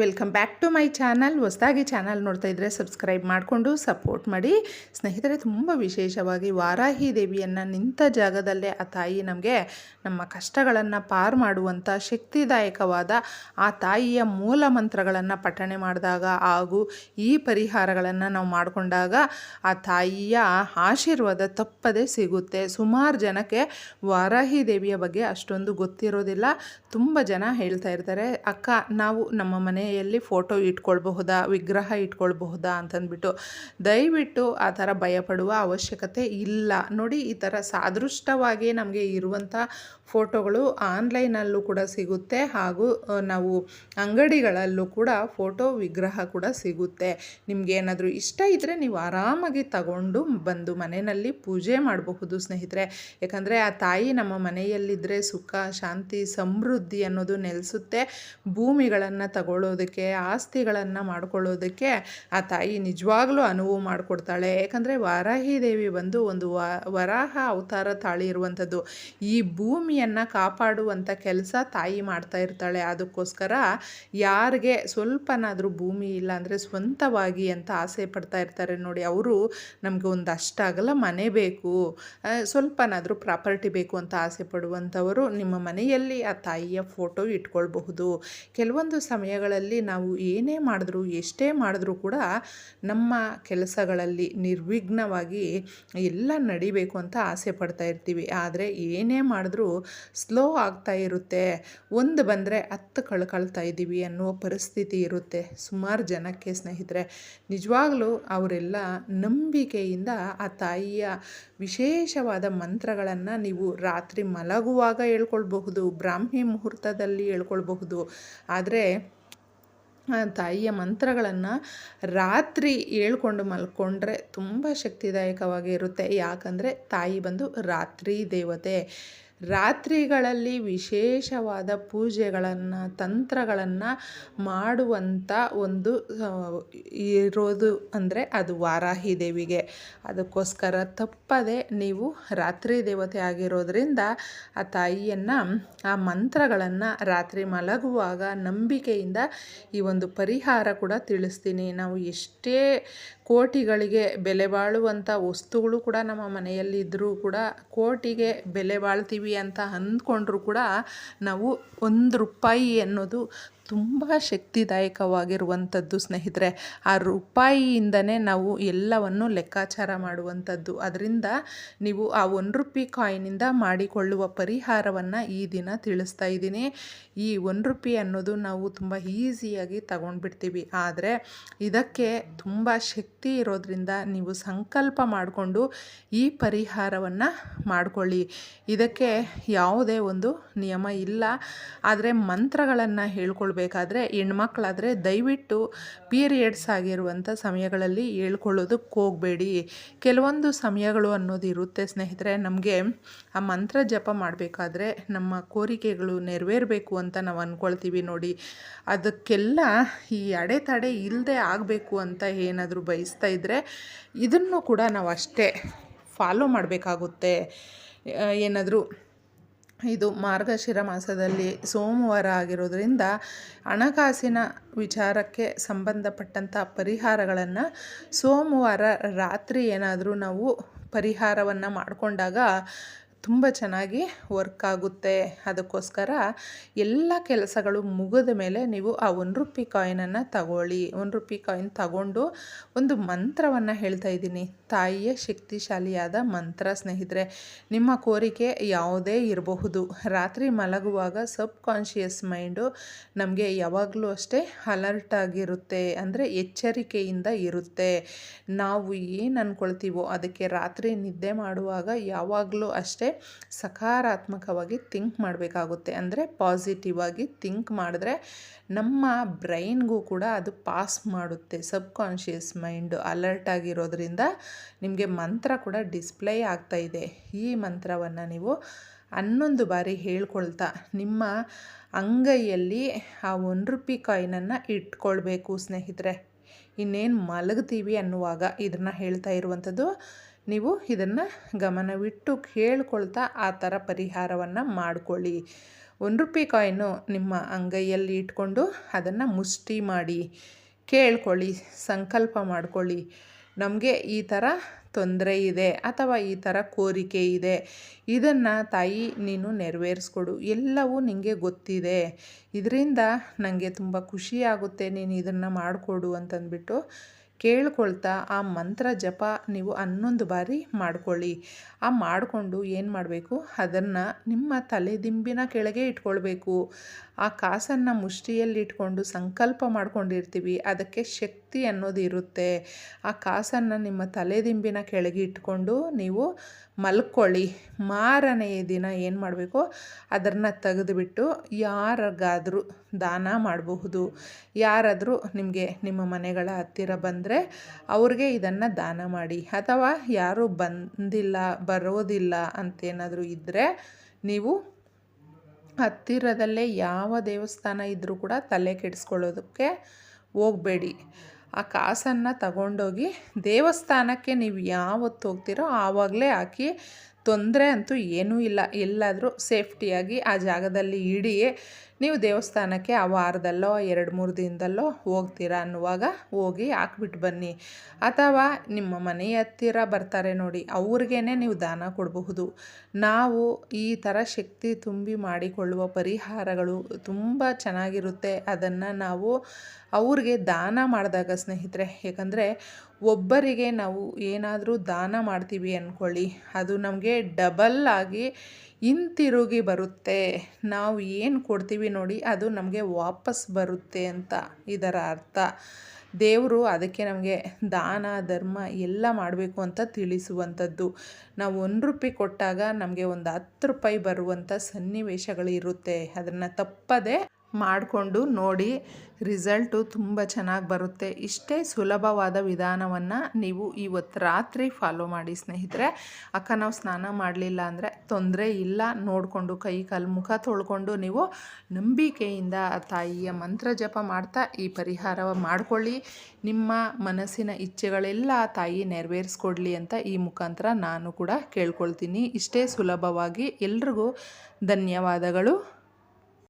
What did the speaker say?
Welcome back to my channel. ಹೊಸದಾಗಿ channel ನೋಡ್ತಾ ಇದ್ದರೆ ಸಬ್ಸ್ಕ್ರೈಬ್ ಮಾಡಿಕೊಂಡು ಸಪೋರ್ಟ್ ಮಾಡಿ. ಸ್ನೇಹಿತರೆ, ತುಂಬ ವಿಶೇಷವಾಗಿ ವಾರಾಹಿ ದೇವಿಯನ್ನು ನಿಂತ ಜಾಗದಲ್ಲೇ ಆ ತಾಯಿ ನಮಗೆ ನಮ್ಮ ಕಷ್ಟಗಳನ್ನು ಪಾರು ಮಾಡುವಂಥ ಶಕ್ತಿದಾಯಕವಾದ ಆ ತಾಯಿಯ ಮೂಲ ಮಂತ್ರಗಳನ್ನು ಪಠಣೆ ಮಾಡಿದಾಗ ಹಾಗೂ ಈ ಪರಿಹಾರಗಳನ್ನು ನಾವು ಮಾಡಿಕೊಂಡಾಗ ಆ ತಾಯಿಯ ಆಶೀರ್ವಾದ ತಪ್ಪದೇ ಸಿಗುತ್ತೆ. ಸುಮಾರು ಜನಕ್ಕೆ ವಾರಾಹಿ ದೇವಿಯ ಬಗ್ಗೆ ಅಷ್ಟೊಂದು ಗೊತ್ತಿರೋದಿಲ್ಲ. ತುಂಬ ಜನ ಹೇಳ್ತಾ ಇರ್ತಾರೆ, ಅಕ್ಕ, ನಾವು ನಮ್ಮ ಮನೆಯಲ್ಲಿ ಫೋಟೋ ಇಟ್ಕೊಳ್ಬಹುದಾ, ವಿಗ್ರಹ ಇಟ್ಕೊಳ್ಬಹುದಾ ಅಂತಂದ್ಬಿಟ್ಟು ದಯವಿಟ್ಟು ಆ ಥರ ಭಯಪಡುವ ಅವಶ್ಯಕತೆ ಇಲ್ಲ. ನೋಡಿ, ಈ ಥರ ಸಾದೃಷ್ಟವಾಗಿ ನಮಗೆ ಇರುವಂಥ ಫೋಟೋಗಳು ಆನ್ಲೈನಲ್ಲೂ ಕೂಡ ಸಿಗುತ್ತೆ ಹಾಗೂ ನಾವು ಅಂಗಡಿಗಳಲ್ಲೂ ಕೂಡ ಫೋಟೋ, ವಿಗ್ರಹ ಕೂಡ ಸಿಗುತ್ತೆ. ನಿಮಗೆ ಏನಾದರೂ ಇಷ್ಟ ಇದ್ದರೆ ನೀವು ಆರಾಮಾಗಿ ತಗೊಂಡು ಬಂದು ಮನೆಯಲ್ಲಿ ಪೂಜೆ ಮಾಡಬಹುದು ಸ್ನೇಹಿತರೆ. ಯಾಕಂದರೆ ಆ ತಾಯಿ ನಮ್ಮ ಮನೆಯಲ್ಲಿದ್ದರೆ ಸುಖ, ಶಾಂತಿ, ಸಮೃದ್ಧಿ ಅನ್ನೋದು ನೆಲೆಸುತ್ತೆ. ಭೂಮಿಗಳನ್ನು ತಗೊಳ್ಳೋದಕ್ಕೆ ಆಸ್ತಿಗಳನ್ನು ಮಾಡ್ಕೊಳ್ಳೋದಕ್ಕೆ ಆ ತಾಯಿ ನಿಜವಾಗ್ಲೂ ಅನುವು ಮಾಡಿಕೊಡ್ತಾಳೆ. ಯಾಕಂದರೆ ವಾರಾಹಿ ದೇವಿ ಬಂದು ಒಂದು ವರಾಹ ಅವತಾರ ತಾಳಿ ಇರುವಂಥದ್ದು. ಈ ಭೂಮಿಯನ್ನು ಕಾಪಾಡುವಂಥ ಕೆಲಸ ತಾಯಿ ಮಾಡ್ತಾ ಇರ್ತಾಳೆ. ಅದಕ್ಕೋಸ್ಕರ ಯಾರಿಗೆ ಸ್ವಲ್ಪನಾದರೂ ಭೂಮಿ ಇಲ್ಲ ಅಂದರೆ ಸ್ವಂತವಾಗಿ ಅಂತ ಆಸೆ ಪಡ್ತಾ ಇರ್ತಾರೆ. ನೋಡಿ, ಅವರು ನಮಗೆ ಒಂದು ಅಷ್ಟಾಗಲ್ಲ ಮನೆ ಬೇಕು. ಸ್ವಲ್ಪನಾದರೂ ಪ್ರಾಪರ್ಟಿ ಬೇಕು ಅಂತ ಆಸೆ ಪಡುವಂಥವರು ನಿಮ್ಮ ಮನೆಯಲ್ಲಿ ಆ ತಾಯಿಯ ಫೋಟೋ ಇಟ್ಕೊಳ್ಬಹುದು. ಕೆಲವೊಂದು ಸಮಯಗಳಲ್ಲಿ ನಾವು ಏನೇ ಮಾಡಿದ್ರು, ಎಷ್ಟೇ ಮಾಡಿದ್ರೂ ಕೂಡ ನಮ್ಮ ಕೆಲಸಗಳಲ್ಲಿ ನಿರ್ವಿಘ್ನವಾಗಿ ಎಲ್ಲ ನಡಿಬೇಕು ಅಂತ ಆಸೆ ಪಡ್ತಾ ಇರ್ತೀವಿ. ಆದರೆ ಏನೇ ಮಾಡಿದ್ರೂ ಸ್ಲೋ ಆಗ್ತಾ ಇರುತ್ತೆ. ಒಂದು ಬಂದರೆ ಹತ್ತು ಕಳ್ಕೊಳ್ತಾ ಇದ್ದೀವಿ ಅನ್ನುವ ಪರಿಸ್ಥಿತಿ ಇರುತ್ತೆ. ಸುಮಾರು ಜನಕ್ಕೆ ಸ್ನೇಹಿತರೆ, ನಿಜವಾಗ್ಲೂ ಅವರೆಲ್ಲ ನಂಬಿಕೆಯಿಂದ ಆ ತಾಯಿಯ ವಿಶೇಷವಾದ ಮಂತ್ರಗಳನ್ನು ನೀವು ರಾತ್ರಿ ಮಲಗುವಾಗ ಹೇಳ್ಕೊಳ್ಬಹುದು, ಬ್ರಾಹ್ಮಿ ಮುಹೂರ್ತದಲ್ಲಿ ಹೇಳ್ಕೊಳ್ಬಹುದು. ಆದರೆ ತಾಯಿಯ ಮಂತ್ರಗಳನ್ನು ರಾತ್ರಿ ಹೇಳ್ಕೊಂಡು ಮಲ್ಕೊಂಡ್ರೆ ತುಂಬ ಶಕ್ತಿದಾಯಕವಾಗಿ ಇರುತ್ತೆ. ಯಾಕಂದರೆ ತಾಯಿ ಬಂದು ರಾತ್ರಿ ದೇವತೆ. ರಾತ್ರಿಗಳಲ್ಲಿ ವಿಶೇಷವಾದ ಪೂಜೆಗಳನ್ನು, ತಂತ್ರಗಳನ್ನು ಮಾಡುವಂಥ ಒಂದು ಇರೋದು ಅಂದರೆ ಅದು ವಾರಾಹಿ ದೇವಿಗೆ. ಅದಕ್ಕೋಸ್ಕರ ತಪ್ಪದೆ ನೀವು ರಾತ್ರಿ ದೇವತೆ ಆಗಿರೋದ್ರಿಂದ ಆ ತಾಯಿಯನ್ನು, ಆ ಮಂತ್ರಗಳನ್ನು ರಾತ್ರಿ ಮಲಗುವಾಗ ನಂಬಿಕೆಯಿಂದ ಈ ಒಂದು ಪರಿಹಾರ ಕೂಡ ತಿಳಿಸ್ತೀನಿ. ನಾವು ಎಷ್ಟೇ ಕೋಟಿಗಳಿಗೆ ಬೆಲೆ ಬಾಳುವಂಥ ವಸ್ತುಗಳು ಕೂಡ ನಮ್ಮ ಮನೆಯಲ್ಲಿದ್ದರೂ ಕೂಡ ಕೋಟಿಗೆ ಬೆಲೆ ಬಾಳ್ತೀವಿ. ಅಂತ ಅಂದ್ಕೊಂಡ್ರೂ ಕೂಡ ನಾವು ಒಂದು ರೂಪಾಯಿ ಅನ್ನೋದು ತುಂಬ ಶಕ್ತಿದಾಯಕವಾಗಿರುವಂಥದ್ದು ಸ್ನೇಹಿತರೆ. ಆ ರೂಪಾಯಿಯಿಂದನೇ ನಾವು ಎಲ್ಲವನ್ನು ಲೆಕ್ಕಾಚಾರ ಮಾಡುವಂಥದ್ದು. ಅದರಿಂದ ನೀವು ಆ ಒಂದು ರೂಪಾಯಿ ಕಾಯಿನಿಂದ ಮಾಡಿಕೊಳ್ಳುವ ಪರಿಹಾರವನ್ನು ಈ ದಿನ ತಿಳಿಸ್ತಾ ಇದ್ದೀನಿ. ಈ ಒಂದು ರೂಪಾಯಿ ಅನ್ನೋದು ನಾವು ತುಂಬ ಈಸಿಯಾಗಿ ತಗೊಂಡ್ಬಿಡ್ತೀವಿ. ಆದರೆ ಇದಕ್ಕೆ ತುಂಬ ಶಕ್ತಿ ಇರೋದ್ರಿಂದ ನೀವು ಸಂಕಲ್ಪ ಮಾಡಿಕೊಂಡು ಈ ಪರಿಹಾರವನ್ನು ಮಾಡಿಕೊಳ್ಳಿ. ಇದಕ್ಕೆ ಯಾವುದೇ ಒಂದು ನಿಯಮ ಇಲ್ಲ. ಆದರೆ ಮಂತ್ರಗಳನ್ನು ಹೇಳ್ಕೊಳ್ಬೇಕಾದ್ರೆ ಹೆಣ್ಮಕ್ಳಾದರೆ ದಯವಿಟ್ಟು ಪೀರಿಯಡ್ಸ್ ಆಗಿರುವಂಥ ಸಮಯಗಳಲ್ಲಿ ಹೇಳ್ಕೊಳ್ಳೋದಕ್ಕೆ ಹೋಗಬೇಡಿ. ಕೆಲವೊಂದು ಸಮಯಗಳು ಅನ್ನೋದು ಇರುತ್ತೆ ಸ್ನೇಹಿತರೆ, ನಮಗೆ ಆ ಮಂತ್ರ ಜಪ ಮಾಡಬೇಕಾದ್ರೆ ನಮ್ಮ ಕೋರಿಕೆಗಳು ನೆರವೇರಬೇಕು ಅಂತ ನಾವು ಅಂದ್ಕೊಳ್ತೀವಿ ನೋಡಿ. ಅದಕ್ಕೆಲ್ಲ ಈ ಅಡೆತಡೆ ಇಲ್ಲದೆ ಆಗಬೇಕು ಅಂತ ಏನಾದರೂ ಬಯಸ್ತಾ ಇದ್ದರೆ ಇದನ್ನು ಕೂಡ ನಾವು ಅಷ್ಟೇ ಫಾಲೋ ಮಾಡಬೇಕಾಗುತ್ತೆ ಏನಾದರೂ ಇದು ಮಾರ್ಗಶಿರ ಮಾಸದಲ್ಲಿ ಸೋಮವಾರ ಆಗಿರೋದ್ರಿಂದ ಹಣಕಾಸಿನ ವಿಚಾರಕ್ಕೆ ಸಂಬಂಧಪಟ್ಟಂಥ ಪರಿಹಾರಗಳನ್ನು ಸೋಮವಾರ ರಾತ್ರಿ ಏನಾದರೂ ನಾವು ಪರಿಹಾರವನ್ನು ಮಾಡಿಕೊಂಡಾಗ ತುಂಬ ಚೆನ್ನಾಗಿ ವರ್ಕ್ ಆಗುತ್ತೆ. ಅದಕ್ಕೋಸ್ಕರ ಎಲ್ಲ ಕೆಲಸಗಳು ಮುಗಿದ ಮೇಲೆ ನೀವು ಆ ಒಂದು ರುಪಿ ಕಾಯಿನನ್ನು ತಗೊಳ್ಳಿ. ಒಂದು ರುಪಿ ಕಾಯಿನ್ ತಗೊಂಡು ಒಂದು ಮಂತ್ರವನ್ನು ಹೇಳ್ತಾ ಇದ್ದೀನಿ. ತಾಯಿಯ ಶಕ್ತಿಶಾಲಿಯಾದ ಮಂತ್ರ ಸ್ನೇಹಿತರೆ. ನಿಮ್ಮ ಕೋರಿಕೆ ಯಾವುದೇ ಇರಬಹುದು. ರಾತ್ರಿ ಮಲಗುವಾಗ ಸಬ್ ಕಾನ್ಷಿಯಸ್ ಮೈಂಡು ನಮಗೆ ಯಾವಾಗಲೂ ಅಷ್ಟೇ ಅಲರ್ಟ್ ಆಗಿರುತ್ತೆ. ಅಂದರೆ ಎಚ್ಚರಿಕೆಯಿಂದ ಇರುತ್ತೆ. ನಾವು ಏನು ಅಂದ್ಕೊಳ್ತೀವೋ ಅದಕ್ಕೆ ರಾತ್ರಿ ನಿದ್ದೆ ಮಾಡುವಾಗ ಯಾವಾಗಲೂ ಅಷ್ಟೇ ಸಕಾರಾತ್ಮಕವಾಗಿ ಥಿಂಕ್ ಮಾಡಬೇಕಾಗುತ್ತೆ. ಅಂದರೆ ಪಾಸಿಟಿವ್ ಆಗಿ ಥಿಂಕ್ ಮಾಡಿದ್ರೆ ನಮ್ಮ ಬ್ರೈನ್ಗೂ ಕೂಡ ಅದು ಪಾಸ್ ಮಾಡುತ್ತೆ. ಸಬ್ ಕಾನ್ಷಿಯಸ್ ಮೈಂಡು ಅಲರ್ಟ್ ಆಗಿರೋದ್ರಿಂದ ನಿಮಗೆ ಮಂತ್ರ ಕೂಡ ಡಿಸ್ಪ್ಲೇ ಆಗ್ತಾ ಇದೆ. ಈ ಮಂತ್ರವನ್ನು ನೀವು ಹನ್ನೊಂದು ಬಾರಿ ಹೇಳ್ಕೊಳ್ತಾ ನಿಮ್ಮ ಅಂಗೈಯಲ್ಲಿ ಆ ಒಂದು ರೂಪಾಯಿ ಕಾಯಿನನ್ನು ಇಟ್ಕೊಳ್ಬೇಕು ಸ್ನೇಹಿತರೆ. ಇನ್ನೇನು ಮಲಗ್ತೀವಿ ಅನ್ನುವಾಗ ಇದನ್ನು ಹೇಳ್ತಾ ಇರುವಂಥದ್ದು ನೀವು ಇದನ್ನು ಗಮನವಿಟ್ಟು ಕೇಳ್ಕೊಳ್ತಾ ಆ ಥರ ಪರಿಹಾರವನ್ನು ಮಾಡಿಕೊಳ್ಳಿ. ಒಂದು ರೂಪಾಯಿ ಕಾಯಿನು ನಿಮ್ಮ ಅಂಗೈಯಲ್ಲಿ ಇಟ್ಕೊಂಡು ಅದನ್ನು ಮುಷ್ಟಿ ಮಾಡಿ, ಕೇಳ್ಕೊಳ್ಳಿ, ಸಂಕಲ್ಪ ಮಾಡಿಕೊಳ್ಳಿ. ನಮಗೆ ಈ ಥರ ತೊಂದರೆ ಇದೆ ಅಥವಾ ಈ ಥರ ಕೋರಿಕೆ ಇದೆ, ಇದನ್ನು ತಾಯಿ ನೀನು ನೆರವೇರಿಸ್ಕೊಡು. ಎಲ್ಲವೂ ನಿನಗೆ ಗೊತ್ತಿದೆ. ಇದರಿಂದ ನನಗೆ ತುಂಬ ಖುಷಿಯಾಗುತ್ತೆ ನೀನು ಇದನ್ನು ಮಾಡಿಕೊಡು ಅಂತಂದ್ಬಿಟ್ಟು ಕೇಳ್ಕೊಳ್ತಾ ಆ ಮಂತ್ರ ಜಪ ನೀವು ಹನ್ನೊಂದು ಬಾರಿ ಮಾಡ್ಕೊಳ್ಳಿ. ಆ ಮಾಡಿಕೊಂಡು ಏನು ಮಾಡಬೇಕು? ಅದನ್ನು ನಿಮ್ಮ ತಲೆದಿಂಬಿನ ಕೆಳಗೆ ಇಟ್ಕೊಳ್ಬೇಕು. ಆ ಕಾಸನ್ನು ಮುಷ್ಟಿಯಲ್ಲಿ ಇಟ್ಕೊಂಡು ಸಂಕಲ್ಪ ಮಾಡ್ಕೊಂಡಿರ್ತೀವಿ. ಅದಕ್ಕೆ ಶಕ್ತಿ ಅನ್ನೋದು ಇರುತ್ತೆ. ಆ ಕಾಸನ್ನು ನಿಮ್ಮ ತಲೆದಿಂಬಿನ ಕೆಳಗೆ ಇಟ್ಕೊಂಡು ನೀವು ಮಲ್ಕೊಳ್ಳಿ. ಮಾರನೆಯ ದಿನ ಏನು ಮಾಡಬೇಕು? ಅದನ್ನು ತೆಗೆದುಬಿಟ್ಟು ಯಾರಿಗಾದರೂ ದಾನ ಮಾಡಬಹುದು. ಯಾರಾದರೂ ನಿಮಗೆ ನಿಮ್ಮ ಮನೆಗಳ ಹತ್ತಿರ ಬಂದರೆ ಅವ್ರಿಗೆ ಇದನ್ನು ದಾನ ಮಾಡಿ. ಅಥವಾ ಯಾರು ಬಂದಿಲ್ಲ, ಬರೋದಿಲ್ಲ ಅಂತೇನಾದರೂ ಇದ್ದರೆ ನೀವು ಹತ್ತಿರದಲ್ಲೇ ಯಾವ ದೇವಸ್ಥಾನ ಇದ್ದರೂ ಕೂಡ ತಲೆ ಕೆಡಿಸ್ಕೊಳ್ಳೋದಕ್ಕೆ ಹೋಗಬೇಡಿ. ಆ ಕಾಸನ್ನು ತಗೊಂಡೋಗಿ ದೇವಸ್ಥಾನಕ್ಕೆ ನೀವು ಯಾವತ್ತು ಹೋಗ್ತೀರೋ ಆವಾಗಲೇ ಹಾಕಿ. ತೊಂದರೆ ಅಂತೂ ಏನೂ ಇಲ್ಲ. ಎಲ್ಲಾದರೂ ಸೇಫ್ಟಿಯಾಗಿ ಆ ಜಾಗದಲ್ಲಿ ಇಡಿ. ನೀವು ದೇವಸ್ಥಾನಕ್ಕೆ ಆ ವಾರದಲ್ಲೋ, ಎರಡು ಮೂರು ದಿನದಲ್ಲೋ ಹೋಗ್ತೀರಾ ಅನ್ನುವಾಗ ಹೋಗಿ ಹಾಕ್ಬಿಟ್ಟು ಬನ್ನಿ. ಅಥವಾ ನಿಮ್ಮ ಮನೆ ಹತ್ತಿರ ಬರ್ತಾರೆ ನೋಡಿ ಅವ್ರಿಗೇ ನೀವು ದಾನ ಕೊಡಬಹುದು. ನಾವು ಈ ಥರ ಶಕ್ತಿ ತುಂಬಿ ಮಾಡಿಕೊಳ್ಳುವ ಪರಿಹಾರಗಳು ತುಂಬ ಚೆನ್ನಾಗಿರುತ್ತೆ. ಅದನ್ನು ನಾವು ಅವ್ರಿಗೆ ದಾನ ಮಾಡಿದಾಗ ಸ್ನೇಹಿತರೆ, ಯಾಕಂದರೆ ಒಬ್ಬರಿಗೆ ನಾವು ಏನಾದರೂ ದಾನ ಮಾಡ್ತೀವಿ ಅಂದ್ಕೊಳ್ಳಿ ಅದು ನಮಗೆ ಡಬಲ್ ಆಗಿ ಹಿಂತಿರುಗಿ ಬರುತ್ತೆ. ನಾವು ಏನು ಕೊಡ್ತೀವಿ ನೋಡಿ, ಅದು ನಮಗೆ ವಾಪಸ್ ಬರುತ್ತೆ ಅಂತ ಇದರ ಅರ್ಥ. ದೇವರು ಅದಕ್ಕೆ ನಮಗೆ ದಾನ, ಧರ್ಮ ಎಲ್ಲ ಮಾಡಬೇಕು ಅಂತ ತಿಳಿಸುವಂಥದ್ದು. ನಾವು ಒಂದು ರೂಪಾಯಿ ಕೊಟ್ಟಾಗ ನಮಗೆ ಒಂದು ಹತ್ತು ರೂಪಾಯಿ ಬರುವಂಥ ಸನ್ನಿವೇಶಗಳಿರುತ್ತೆ. ಅದನ್ನು ತಪ್ಪದೆ ಮಾಡಿಕೊಂಡು ನೋಡಿ, ರಿಸಲ್ಟು ತುಂಬ ಚೆನ್ನಾಗಿ ಬರುತ್ತೆ. ಇಷ್ಟೇ ಸುಲಭವಾದ ವಿಧಾನವನ್ನು ನೀವು ಇವತ್ತು ರಾತ್ರಿ ಫಾಲೋ ಮಾಡಿ ಸ್ನೇಹಿತರೆ. ಅಕ್ಕ ನಾವು ಸ್ನಾನ ಮಾಡಲಿಲ್ಲ ಅಂದರೆ ತೊಂದರೆ ಇಲ್ಲ. ನೋಡಿಕೊಂಡು ಕೈ ಕಾಲು ಮುಖ ತೊಳ್ಕೊಂಡು ನೀವು ನಂಬಿಕೆಯಿಂದ ತಾಯಿಯ ಮಂತ್ರ ಜಪ ಮಾಡ್ತಾ ಈ ಪರಿಹಾರ ಮಾಡಿಕೊಳ್ಳಿ. ನಿಮ್ಮ ಮನಸ್ಸಿನ ಇಚ್ಛೆಗಳೆಲ್ಲ ತಾಯಿ ನೆರವೇರಿಸ್ಕೊಡ್ಲಿ ಅಂತ ಈ ಮುಖಾಂತರ ನಾನು ಕೂಡ ಕೇಳ್ಕೊಳ್ತೀನಿ. ಇಷ್ಟೇ ಸುಲಭವಾಗಿ ಎಲ್ರಿಗೂ ಧನ್ಯವಾದಗಳು.